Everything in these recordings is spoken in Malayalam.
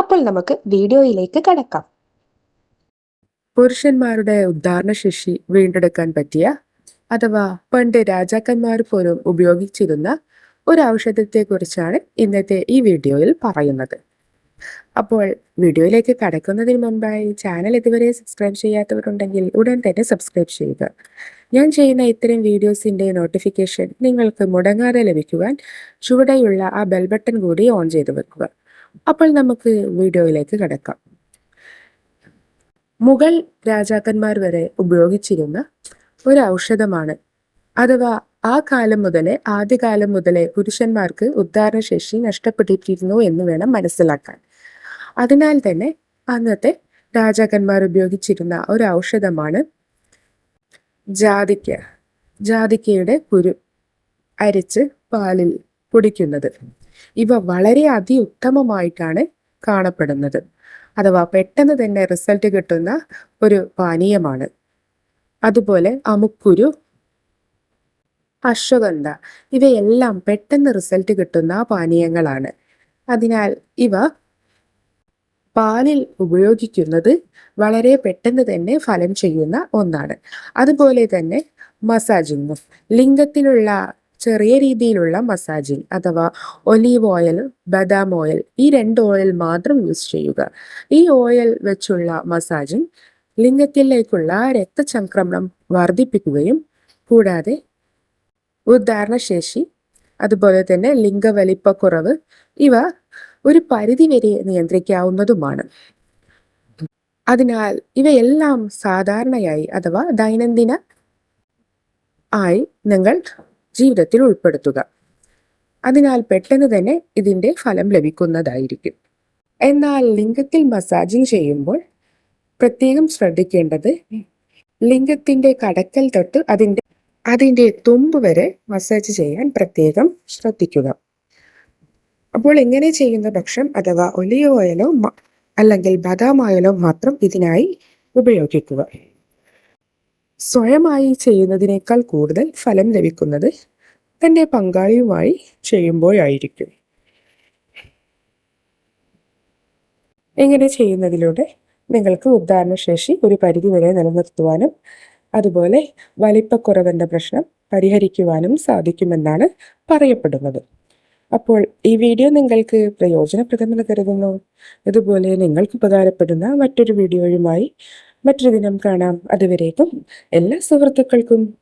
അപ്പോൾ നമുക്ക് വീഡിയോയിലേക്ക് കടക്കാം. പുരുഷന്മാരുടെ ഉദ്ധാരണശേഷി വീണ്ടെടുക്കാൻ പറ്റിയ അഥവാ പണ്ട് രാജാക്കന്മാർ പോലും ഉപയോഗിച്ചിരുന്ന ഒരു ഔഷധത്തെ കുറിച്ചാണ് ഇന്നത്തെ ഈ വീഡിയോയിൽ പറയുന്നത്. അപ്പോൾ വീഡിയോയിലേക്ക് കടക്കുന്നതിന് മുമ്പായി ചാനൽ ഇതുവരെ സബ്സ്ക്രൈബ് ചെയ്യാത്തവരുണ്ടെങ്കിൽ ഉടൻ തന്നെ സബ്സ്ക്രൈബ് ചെയ്യുക. ഞാൻ ചെയ്യുന്ന ഇത്തരം വീഡിയോസിന്റെ നോട്ടിഫിക്കേഷൻ നിങ്ങൾക്ക് മുടങ്ങാതെ ലഭിക്കുവാൻ ചുവടെയുള്ള ആ ബെൽ ബട്ടൺ കൂടി ഓൺ ചെയ്തു വെക്കുക. അപ്പോൾ നമുക്ക് വീഡിയോയിലേക്ക് കിടക്കാം. മുഗൾ രാജാക്കന്മാർ വരെ ഉപയോഗിച്ചിരുന്ന ഒരു ഔഷധമാണ് അഥവാ ആ കാലം മുതലേ ആദ്യകാലം മുതലേ പുരുഷന്മാർക്ക് ഉദ്ധാരണശേഷി നഷ്ടപ്പെട്ടിരിക്കുന്നു എന്ന് വേണം മനസ്സിലാക്കാൻ. അതിനാൽ തന്നെ അന്നത്തെ രാജാക്കന്മാർ ഉപയോഗിച്ചിരുന്ന ഒരു ഔഷധമാണ് ജാതിക്ക. ജാതിക്കയുടെ കുരു അരിച്ച് പാലിൽ പൊടിക്കുന്നത്. ഇവ വളരെ അതിയുത്തമമായിട്ടാണ് കാണപ്പെടുന്നത്. അഥവാ പെട്ടെന്ന് തന്നെ റിസൾട്ട് കിട്ടുന്ന ഒരു പാനീയമാണ്. അതുപോലെ അമുക്കുരു അശ്വഗന്ധ ഇവയെല്ലാം പെട്ടെന്ന് റിസൾട്ട് കിട്ടുന്ന പാനീയങ്ങളാണ്. അതിനാൽ ഇവ പാലിൽ ഉപയോഗിക്കുന്നത് വളരെ പെട്ടെന്ന് തന്നെ ഫലം ചെയ്യുന്ന ഒന്നാണ്. അതുപോലെ തന്നെ മസാജിങ്ങും ലിംഗത്തിലുള്ള ചെറിയ രീതിയിലുള്ള മസാജിങ് അഥവാ ഒലീവ് ഓയിൽ ബദാം ഓയിൽ ഈ രണ്ട് ഓയിൽ മാത്രം യൂസ് ചെയ്യുക. ഈ ഓയിൽ വെച്ചുള്ള മസാജിങ് ലിംഗത്തിലേക്കുള്ള രക്തചംക്രമണം വർദ്ധിപ്പിക്കുകയും കൂടാതെ ഉദ്ധാരണശേഷി അതുപോലെ തന്നെ ലിംഗവലിപ്പക്കുറവ് ഇവ ഒരു പരിധിവരെ നിയന്ത്രിക്കാവുന്നതുമാണ്. അതിനാൽ ഇവയെല്ലാം സാധാരണയായി അഥവാ ദൈനംദിന ആയി നിങ്ങൾ ജീവിതത്തിൽ ഉൾപ്പെടുത്തുക. അതിനാൽ പെട്ടെന്ന് തന്നെ ഇതിന്റെ ഫലം ലഭിക്കുന്നതായിരിക്കും. എന്നാൽ ലിംഗത്തിൽ മസാജിങ് ചെയ്യുമ്പോൾ പ്രത്യേകം ശ്രദ്ധിക്കേണ്ടത് ലിംഗത്തിന്റെ കടക്കൽ തൊട്ട് അതിന്റെ അതിന്റെ തുമ്പ് വരെ മസാജ് ചെയ്യാൻ പ്രത്യേകം ശ്രദ്ധിക്കുക. അപ്പോൾ എങ്ങനെ ചെയ്യുന്ന പക്ഷം അഥവാ ഒലിവ് ഓയിലോ അല്ലെങ്കിൽ ബദാം ഓയിലോ മാത്രം ഇതിനായി ഉപയോഗിക്കുക. സ്വയമായി ചെയ്യുന്നതിനേക്കാൾ കൂടുതൽ ഫലം ലഭിക്കുന്നത് തന്റെ പങ്കാളിയുമായി ചെയ്യുമ്പോഴായിരിക്കും. ഇങ്ങനെ ചെയ്യുന്നതിലൂടെ നിങ്ങൾക്ക് ഉദ്ധാരണശേഷി ഒരു പരിധിവരെ നിലനിർത്തുവാനും അതുപോലെ വലിപ്പക്കുറവിന്റെ പ്രശ്നം പരിഹരിക്കുവാനും സാധിക്കുമെന്നാണ് പറയപ്പെടുന്നത്. അപ്പോൾ ഈ വീഡിയോ നിങ്ങൾക്ക് പ്രയോജനപ്രദമെന്ന് കരുതുന്നു. ഇതുപോലെ നിങ്ങൾക്ക് ഉപകാരപ്പെടുന്ന മറ്റൊരു വീഡിയോയുമായി മറ്റൊരു ദിനം കാണാം. അതുവരേക്കും എല്ലാ സുഹൃത്തുക്കൾക്കും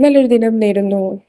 നല്ലൊരു ദിനം നേരുന്നു.